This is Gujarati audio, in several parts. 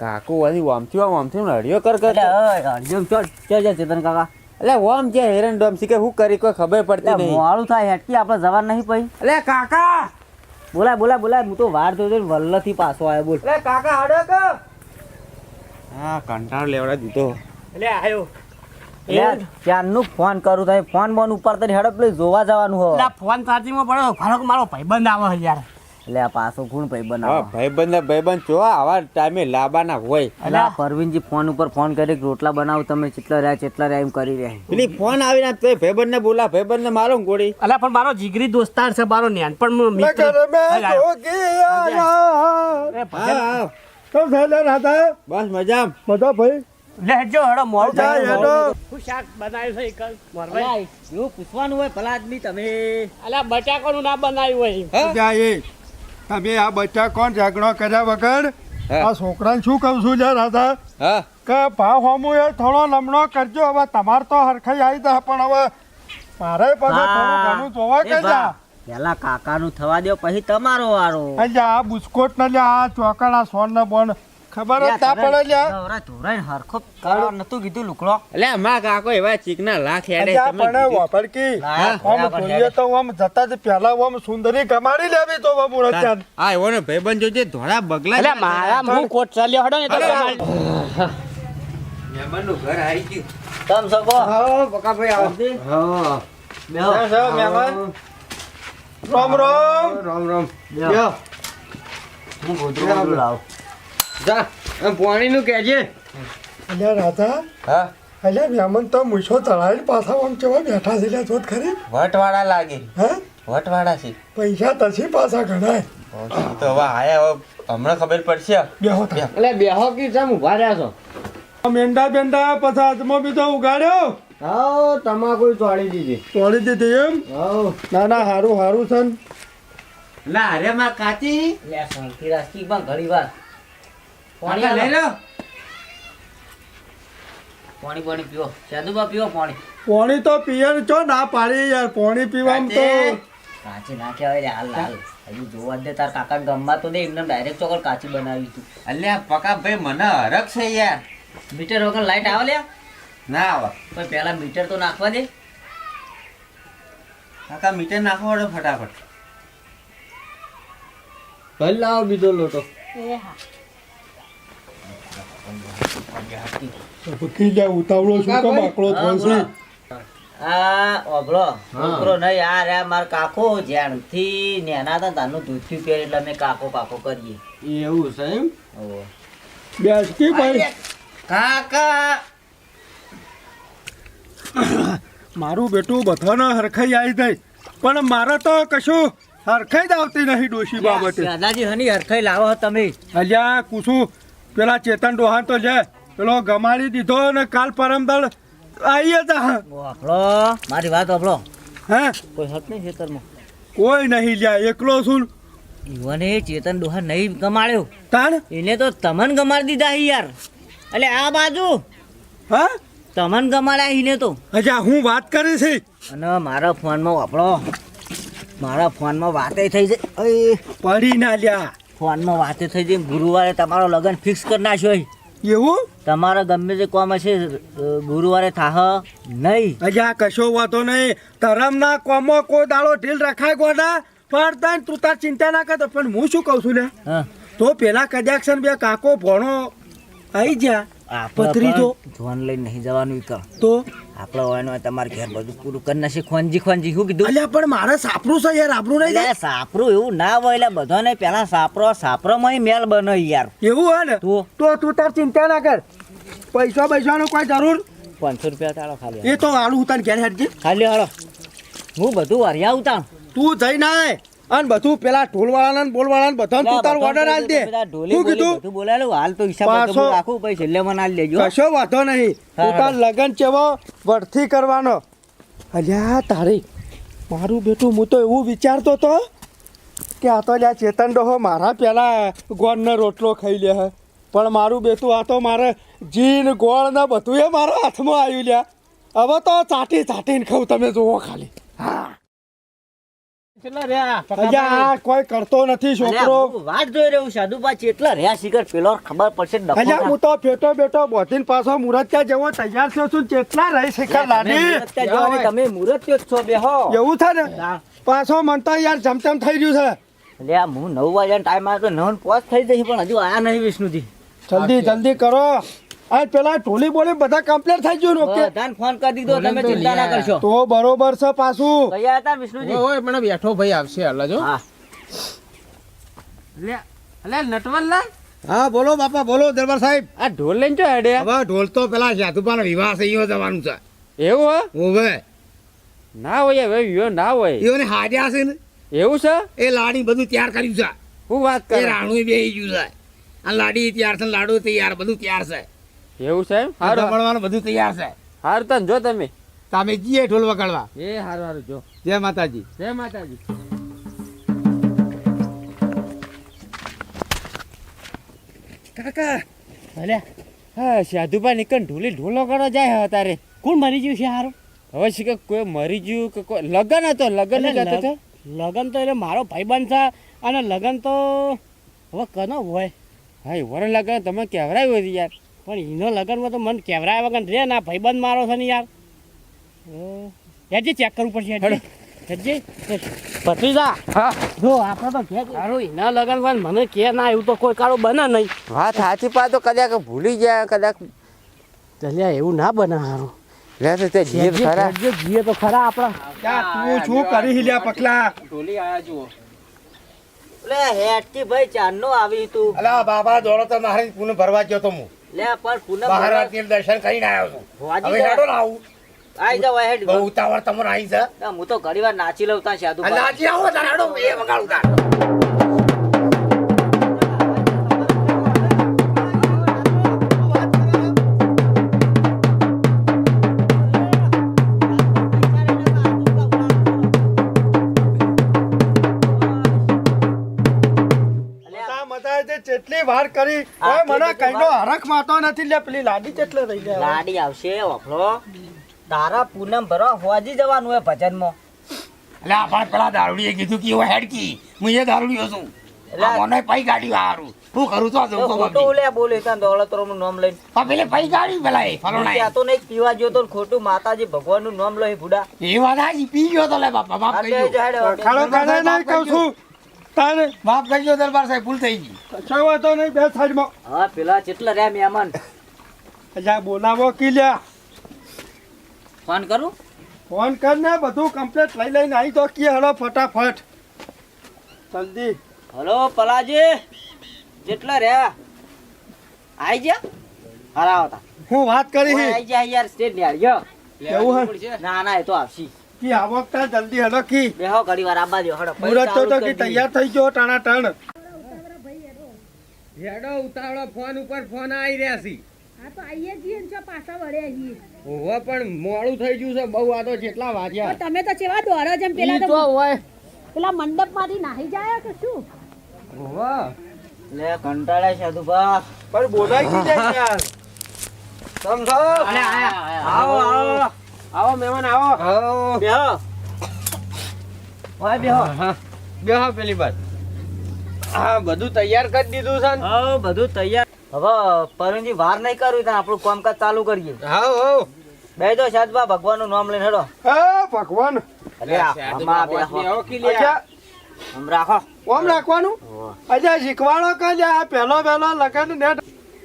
કાકુ વળી ઓમથી ઓમ ઓમથી ઓમ લડ્યો કર કર. અર્જુન ચો ચો જા ચેતન કાકા. એટલે ઓમ જે હેરન ડોમ કે હું કરી કોઈ ખબર પડતી નહીં. મોડું થાય હેટકી આપણે જવાનું નહીં પઈ એટલે કાકા! બોલા બોલા બોલા હું તો વાર જોઈ વલ્લથી પાછો આવ્યો બોલ. એટલે કાકા હડો કો. હા કંટાળ લેવડા દીધો. એટલે આયો. ફોન કરું તમે ફોન બોન ઉપર તને હેડો લઈ જોવા જવાનું હો. ફોન ચાર્જિંગમાં પડ્યો ફાળો કે મારો ભાઈબંધ આવે યાર. એટલે આ પાછો કોણ ભાઈ હા બનાવો ભાઈબંધ ને ભાઈબંધ જો આવા ટાઈમે લાબાના હોય. એટલે આ પરવીનજી ફોન ઉપર ફોન કરી રોટલા બનાવો તમે ચેટલા રહ્યા ચેટલા રહ્યા એમ કરી રહ્યા પેલી ફોન આવીને તો ભાઈબંધ ને બોલા ભાઈબંધ ને મારો ગોળી. અલા પણ મારો જીગરી દોસ્તાર છે મારો મિત્ર. કેમ થયેલા રાધા. બસ મજા બધા ભાઈ લેજો હડો મોર થાય હેડો. શું શાક બનાવ્યું છે મોરભાઈ? એવું પૂછવાનું હોય ભલા આદમી તમે. અલા બટાકાનું ના બનાવ્યું હોય. ત્યાં તમે આ બચ્ચા કોણ ઝઘડો કર્યા વગર? આ છોકરાને શું કહું છું લે રાધા? કે ભાવ હોમું એ થોડો લમણો કરજો. હવે તમાર તો હરખાઈ આવી દે પણ હવે મારે પછી થોડું ઘણું જોવા કે જા? પેલા કાકાનું થવા દો પછી તમારો વારો. આ બુસ્કોટ ને આ ચોકડા સોન ને બોન. ખબર જ ના પડે. લ્યા. ધોરા ધોરાઈને હરખો કરો નતું કીધું લુકડો. એટલે માં કાકો એવા ચીકના લાખ હેડે તમે પણ આમ બરાબર જોઈએ તો આમ જતા જ પહેલા આમ સુંદરી કમાડી લેવી તો બાબુ રચાન હા એવો ને ભાઈબંધ જોજે ધોળા બગલા એટલે મારા હું કોટ ચાલ્યો હડો ને તો તમારે- મહેમાનનું ઘર આવી ગયું. તમ સકો હા બકાભાઈ આવો. હા. બેહો. મહેમાન. રામ રામ. રામ રામ. બેહો. હું ગોદરું લાવું. જા પાણીનું કહેજે. અલ્યા રાધા હા? અલ્યા મહેમાન તો મૂછો તળાવી પાછા આમ કેવા બેઠા છે લ્યા જોત ખરી? વટવાળા લાગે. હે? વટવાળા છે. પૈસા તછી પાછા ગણાય તો હવે આયા હવે હમણાં ખબર પડશે. બેહો એટલે બેહો. કી જેમ ઊભા રહ્યા છો? મેંડા બેંડા પછી હાથમાં તો ઉગાડ્યો. હા તમાકુ ચોળી દીધી. દીધી એમ? હા ના ના હારું હારું છે ને. અરે માં કાચી. લે શાંતિ રાખી પણ ઘણી વાર. પાણી લઈ લો. પાણી પાણી પીવો સાદુબા પીવો પાણી. પાણી તો પીએ છો ના પાડી યાર. પાણી પીવામ તો કાચી? નાખ્યા હોય લે, હાલ હાલ. હજુ જોવા જ દે તાર કાકા ગમવા તો દે. એમને ડાયરેક્ટ ચોકર કાચી બનાવી તું. અલ્યા પકા ભાઈ મને હરખ છે યાર. મીટર વગર લાઈટ આવે લ્યા? ના આવે. પણ પહેલા મીટર તો નાખવા દે. કાકા મીટર નાખો વડો ફટાફટ. ભલે લાવો બીજો લોટો. ભૂકી લે ઉતાવળો શું કામ આકડો થાય આ ઓભળો છોકરો નહીં આ રે માર કાકો જ્યારથી નેના હતા તારનું દૂધ પી પીએ એટલે અમે કાકો કાકો કરીએ. એવું છે એમ? ઓહો. ભાઈ? કાકા. મારું બેટું બધાને હરખાઈ આવી જાય. પણ મારે તો કશું હરખાઈ જ આવતી નહીં ડોશી બાબતે. દાદાજી હની હરખાઈ લાવો તમે. અલ્યા કુસું પેલા ચેતન ડોહાન તો છે પેલો ગમાડી દીધો ને કાલ પરમદળ આવીએ જા. આપણો મારી વાત આપણો હે? કોઈ હક નહીં ખેતરમાં. કોઈ નહીં લ્યા એકલો છું ઈવને ચેતન ડોહા નહીં ગમાડ્યો. તાણ? એને તો તમન ગમાડી દીધા યાર. એટલે આ બાજુ. હા? તમન ગમાડ્યા ઈને તો. અચ્છા હું વાત કરી છે? અને મારા ફોનમાં આપણો મારા ફોનમાં વાતે થઈ જાય. પડી ના લ્યા. ફોનમાં વાતે થઈ જાય ગુરુવારે તમારો લગ્ન ફિક્સ કરી નાખ્યો. એવું? તમારે ગમે તે કોમ હશે ગુરુવારે થાહ નહીં. અજા કશો વાતો નહીં. ધરમના કોમો કોઈ દાડો ઢીલ રખાય ગોડા? પણ તને તું તાર ચિંતા ના કરતો પણ હું શું કહું છું લે? તો પેલા કદાચ બે કાકો ભણો આવી ગયા પથરી. પણ ધોન લઈને નહીં જવાનું ઈ તો? આપણે હોય તમારે ઘેર બધું પૂરું કરી નાખી ખોનજી ખોનજી શું કીધું? અલ્યા પણ મારે સાપરું છે યાર આપણું નહીં એટલે સાપરું એવું ના હોય એટલે બધાને પેલા સાપરો સાપરોમાં મેલ બનો યાર. એવું હોય ને? તો. તો તું તાર ચિંતા ના કર. પૈસા પૈસાનો કોઈ જરૂર? પાંચસો રૂપિયા તારો ખાલી એ તો આલું ઉતાર ઘેર હેડજી ખાલી હાલો. હું બધું હરિયા ઉતાર. તું જઈ ના. અને બધું પેલા ઢોલવાળાને બોલવાળાને બધાને તું તારો ઓર્ડર આલ દે. શું કીધું? બોલાયેલું. હાલ તો હિસાબ બધો રાખું પછી છેલ્લે મને આલ દેજો. કશો વાંધો નહીં. તું. તાર લગન ચેવો વરથી કરવાનો? અલ્યા તારી મારું બેટું હું તો એવું વિચારતો તો કે આ તો લ્યા ચેતન ડોહો મારા પેલા ગોળનો રોટલો ખાઈ લે હે. પણ મારું બેટું આ તો મારે જીન ગોળ ને બધું એ મારા હાથમાં આવ્યું લ્યા. હવે તો ચાટી ચાટીને ખાઉં તમે જુઓ ખાલી. હા. કેટલા રહ્યા અલ્યા કોઈ કરતો નથી છોકરો. વાત જોઈ રહ્યો સાધુબા ચેટલા રહ્યા પેલો ખબર પડશે હું તો પાછો મુરત ત્યાં જવો તૈયાર થયો છું કેટલા રહી શિખર લાડી. તમે મુરત છો બેહો. એવું છે ને? પાછો મન તો યાર જમતમ થઈ રહ્યું છે. હું નવ વાગ્યા ટાઈમ આવ્યો તો નવ પોચ થઈ જશે પણ હજુ આયા નહીં વિષ્ણુજી. જલ્દી જલ્દી કરો. આ પેલા ટોલી બોલી બધા કમ્પ્લીટ થઈ ગયું ને ઓકે? બધાને ફોન કરી દીધો તમે ચિંતા ના કરશો. તો બરોબર છે પાછું. કયા હતા વિષ્ણુજી? ઓય પણ બેઠો ભાઈ આવશે હાલ જો. હા. લે નટવલ હા બોલો બાપા બોલો દરબાર સાહેબ. આ ઢોલ લઈને જો હેડે? હવે ઢોલ તો પેલા જાદુપાનો વિવાહ છે ઈયો જવાનું છે. એવું હે? ઓવે ના હોય હવે વિયો ના હોય. ઈયોને હાજ્યા છે ને? એવું છે? એ લાડી બધું તૈયાર કર્યું છે. હું વાત એ કરે? રાણું બેહી ગયું છે. આ લાડી તૈયાર છે લાડુ તૈયાર બધું તૈયાર છે. એવું છે એમ? આ હારું. મળવાનું બધું તૈયાર છે. હારું તને જો તમે. તમે જઈએ ઢોલ વગાડવા. એ હારું હારું જો. જય માતાજી. જય માતાજી. કાકા ભલે હા સાધુભાઈ નીકળ ઢોલી ઢોલો કરો જાય હવે તારે કોણ મરી ગયું છે હારું? હવે છે કે કોઈ મરી ગયું કે કોઈ લગન હતો લગન જતો હતો? લગન તો એટલે મારો ભાઈબંધ છે અને લગન તો હવે કનો હોય. હા વર લગન તમે કહેવરાયું હતું યાર. પણ એનો લગનમાં તો મને કેવરાય વગર રે ના ભાઈબંધ મારો છે ને યાર. હેડજે ચેક કરવું પડશે હેડજે. ભત્રીજા હા. જો આપણે તો કે સારું એના લગન હોય મને કે ના એવું તો કોઈ કાળો બને નહીં. વાત સાચી પા તો કદાચ ભૂલી ગયા કદાચ તલ્યા એવું ના બને સારું લે તે જીવ ખરા. જીએ તો ખરા આપણા. તું શું કરી હિલ્યા પકલા? ઢોલી આયા જુઓ. લે હેટકી ભાઈ ચાંદનો આવી તું. અલા બાબા દોડો તો મારે પૂન ભરવા ગયો તો હું. લે પણ પૂનમ બહાર ભરવા- આરતી દર્શન કરીને આવ્યો છું. હવે હેડો ને આવું. આઈ જાવ હેડ. બહુ ઉતાવળ તમને આવી જા હું તો ઘણી વાર નાચી લઉં તાં સાધુ નાચી આવો તારે હેડો એ વગાડું તાર. જેટલી વાર કરી ઓય મને કેટલી કઈનો હરખ માતો નથી લે પેલી લાડી જેટલે રહી જાય લાડી આવશે ઓફળો તારા પૂનમ ભરવા હોજી જવાનું હોય ભજનમાં. આ પણ પેલા દારૂડીએ કીધું કે એવો હેડકી હું એ દારૂડીયો છું. એટલે મને પૈ ગાડી વારું. હું કરું તો એ તો ખોટું ઉલ્યા બોલે તન દોલતરો નું નામ લઈને. પણ પેલે પૈ ગાડી પેલા એ ફલોણા ત્યાં તો નહીં પીવા ગયો તો ખોટું માતાજી ભગવાનનું નામ લઈ બુડા એ વાત આજી પી ગયો તો લે બાપા બાપ કહી ગયો ખાડો કાઢે નહીં કહું છું. તારે માફ કરજો ગયો દરબાર સાહેબ ભૂલ થઈ ગઈ. કશો વાંધો નહીં બે સાઈડમાં. હા પેલા કેટલા રહ્યા મહેમાન. અજા બોલાવો કી લ્યા ફોન કરું? ફોન કર ને બધું કમ્પ્લીટ લઈ લઈને આવી તો કી હલો ફટાફટ. જલ્દી. હલો પલાજી કેટલા રહ્યા. આઈ ગયા? હરા આવતા હું વાત કરી આવી આઈ ગયા યાર સ્ટેજ ને ગયો એવું હે? ના ના એ તો આવશી. કી આવકતા જલ્દી હડો કી. બેહો ઘડી વાર આબા દો હડો મુરત તો તો કી તૈયાર થઈ ગયો ટાણા ટણ. હેડો ઉતાવળો ફોન ઉપર ફોન આવી રહ્યા છે. હા તો આઈએ જીએ ને છો પાછા વળ્યા છીએ ઓહો પણ મોડું થઈ ગયું છે બહુ આ તો જેટલા તો વાગ્યા તમે તો ચેવા દોરો જેમ પેલા તો તો હોય. પેલા મંડપમાંથી નાહી જાય કે શું? ઓહો. લે કંટાળ્યા છે બા પણ બોલાય કી જાય યાર? સમજો? આવો. આવો. આવો મહેમાન આવો. બેહો. ઓય બેહો. બેહો પેલી વાત હા બધું તૈયાર કરી દીધું છે હા બધું તૈયાર. હવે પરણજી વાર નહીં કરવી ત્યાં આપણું કામકાજ ચાલુ કરીએ. હા હો. બે તો સાધુબા ભગવાનનું નામ લઈને હેડો. હે ભગવાન. અરે આમાં બેહો. આવો કી લે અચ્છા આમ રાખો. ઓમ રાખવાનું? અજા શીખવાડો કે જે આ પહેલો પહેલો લગન ને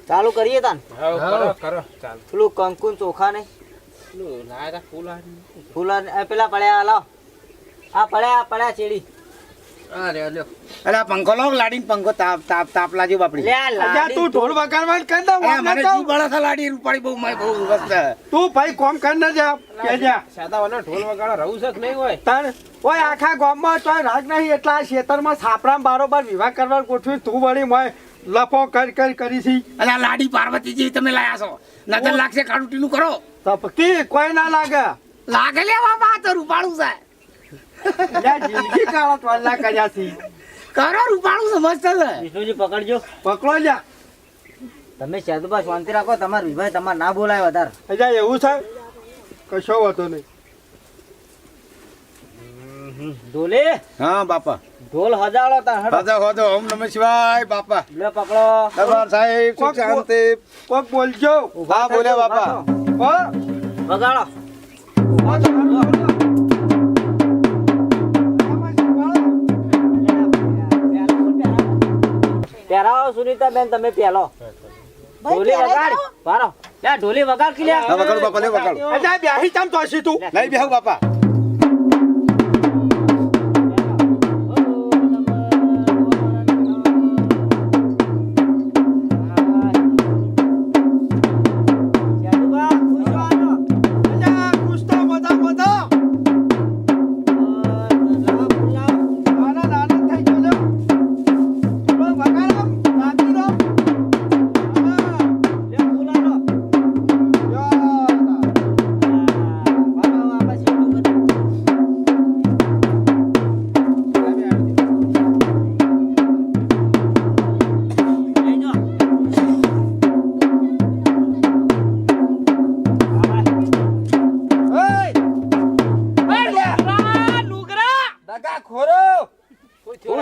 ચાલુ કરીએ તાન. કરો કરો ચાલ. પેલું કંકુન ચોખા ને પેલું લાયા તા ફૂલ આ ફૂલા ને- એ પેલા પડ્યા લાવ આ પડ્યા પડ્યા ચેડી. અરે લ્યો અરે આ પંખો લો લાડીને પંખો તાપ તાપ તાપ લાગ્યો બાપડી. લે લાડી તું ઢોલ વગાડવાનું કર દે મને જીવ બળે લાડી રૂપાડી બહુ માય બહુ મસ્ત. તું ભાઈ કોમ કર ને જા કે જા સાદાવાના ઢોલ વગાડો રહું છે કે નહીં હોય? તાર ઓય આખા ગામમાં તોય રાગ નહીં એટલા આ ખેતરમાં સાપરામ બારોબાર વિવાહ કરવા ગોઠવી તું વળી મોય લફો કર કર કરી છી અને આ લાડી પાર્વતીજી તમે લાયા છો. નજર લાગશે કાળુટીનું કરો. તપકી કોઈ ના લાગે? લાગે લેવા વાત રૂપાળું છે. યા જિંદગી કાળા ટોલા કર્યા છી. કરો રૂપાળું છે છે. વિષ્ણુજી પકડજો. પકડો લ્યા. તમે સાધુબા શાંતિ રાખો તમારા વિભાઈ તમારે ના બોલાય વધારે. અજા એવું છે? કશો વાતો નહીં. ઢોલે? હા બાપા. ઢોલ હજાડો તાર હોદો ઓમ નમઃ શિવાય બાપા. લે પકડો. દરબાર સાહેબ સુખ કોક શાંતિ? કોક બોલજો. હા બોલે બાપા? વગાડો. પહેરાવો સુનીતા બેન તમે પહેલો. ઢોલી વગાડ. પારો લે ઢોલી વગાડ કે લે વગાડો બાપા લે વગાડો. અજા ચમ તોસી તું? લઈ બેહુ બાપા.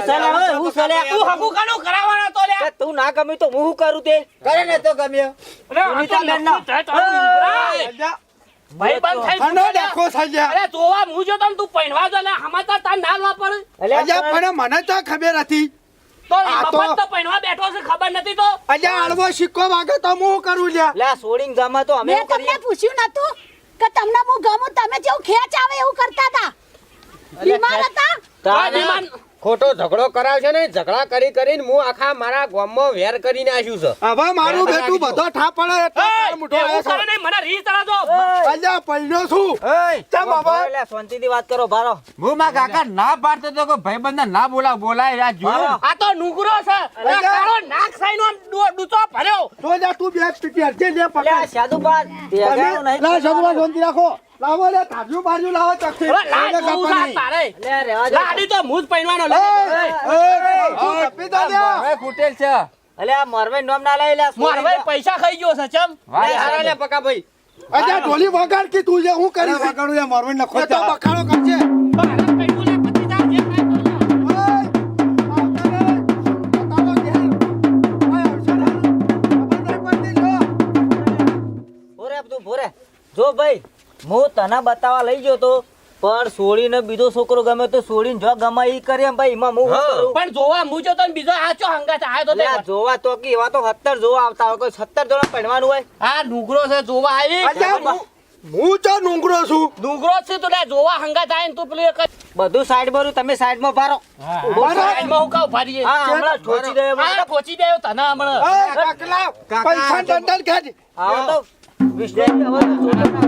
તું હગું કાનું કરાવવાનો તો લે તું ના ગમે તો હું કરું તે? કરે ને તો ગમ્યો સુનીતા બેન ના ભાઈ બંધ થઈ ખાનો દેખો સજા અરે જોવા હું જો તમ તું પહેરવા દો ને હમાતા તાર ના વાપર. અજા પણ મને તો ખબર હતી તો મફત તો પહેરવા બેઠો છે ખબર નથી તો? અજા આળવો સિક્કો વાગે તો હું કરું લ્યા? લે સોડિંગ ગામમાં તો અમે કરીએ? તમને પૂછ્યું નતું કે તમને હું ગમું તમે જેવું ખેંચ આવે એવું કરતા હતા. બીમાર હતા? ખોટો ઝઘડો કરાવશે ને ઝઘડા કરી કરીને હું આખા મારા ગામમાં વેર કરી નાખ્યું છે. હવે મારું બેટું બધો ઠા પડે એટલે એય, તાર મુઠો એવું આવ્યો કરે મને રી. છે. અજા પૈણો છું. ચમ બાબા એટલે શાંતિથી વાત કરો ભારો. હું માં કાકા ના પાડતો તો કે ભાઈબંધ ના બોલા બોલાય આ જો આ તો નુગરો છે. કાળો નાક સાઈનો ડૂચો ભર્યો. તો જા તું બે પીટી હરજે લે પકડ. સાધુબાદ ભેગાનું નહીં. લા સદવા શાંતિ રાખો. લાવો લે તાજુ બાજુ લાવો ચકથી લાડ જોવું કાપવા તારે લે રેવા લાડી તો હું જ પહેરવાનો લે. એ તું કપી તો લ્યા. હવે ફૂટેલ છે. અલે આ મરવે નોમ ના લઈ લે મરવે પૈસા ખાઈ ગયો છે ચમ. લે હારા લે પકા ભાઈ અજા ઢોલી વગાડ કે તું જે હું કરી વગાડું લે મરવે નખો તો બખાડો કરજે. ભારત પૈસું લે, ખાય તો રે. તું જો ભાઈ. હું તને બતાવવા લઈ ગયો તો પણ સોળીને બીજો છોકરો ગમે તો સોળીને જો ગમે ઈ કરે એમ ભાઈ એમાં હું પણ જોવા હું જો તને બીજો આચો હંગાત આયો તો તે જોવા તો કે એવા તો સત્તર જોવા આવતા હોય કોઈ સત્તર જોવા પડવાનું હોય. આ નુગરો છે જોવા આવી. હું હું તો નુંગરો છું? નુગરો છે તો લે જોવા હંગાત આય તું પેલું એક બધું સાઈડ ભરું તમે સાઈડમાં ભરો સાઈડમાં હું કાઉ ભરીએ હા હમણાં ઠોચી દે હા પહોંચી દે તને હમણાં. કાકલા, પૈસા દંડલ ખેંચ. આવો તો વિષ્ણુ હવે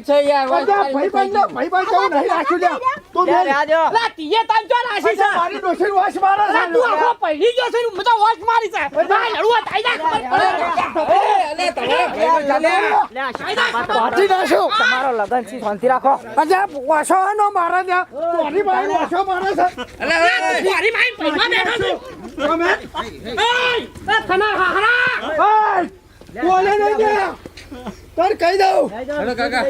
ભાઈબંધ છે યાર ભાઈબંધ ને ભાઈબંધ જેવું નહીં રાખ્યું લ્યા. તું લે, રાજો. અલા, તીએ તાન ચો રાશી છે મારી ડોશીને વાસ મારે છે. તું આખો પહેરી ગયો છે ને હું મારી છે આ લડવા થાય જાય ખબર પડે પાછી નાખ્યો. તમારો લગન છે શાંતિ રાખો અલ્યા, વાસો આનો મારે ત્યાં. તારી બાઈ વાસો મારે છે. મારી માઈ પૈસા બેઠો છું તમે? એ થના હાહરા ઓય! બોલે નહીં તાર કહી દઉં કાકા.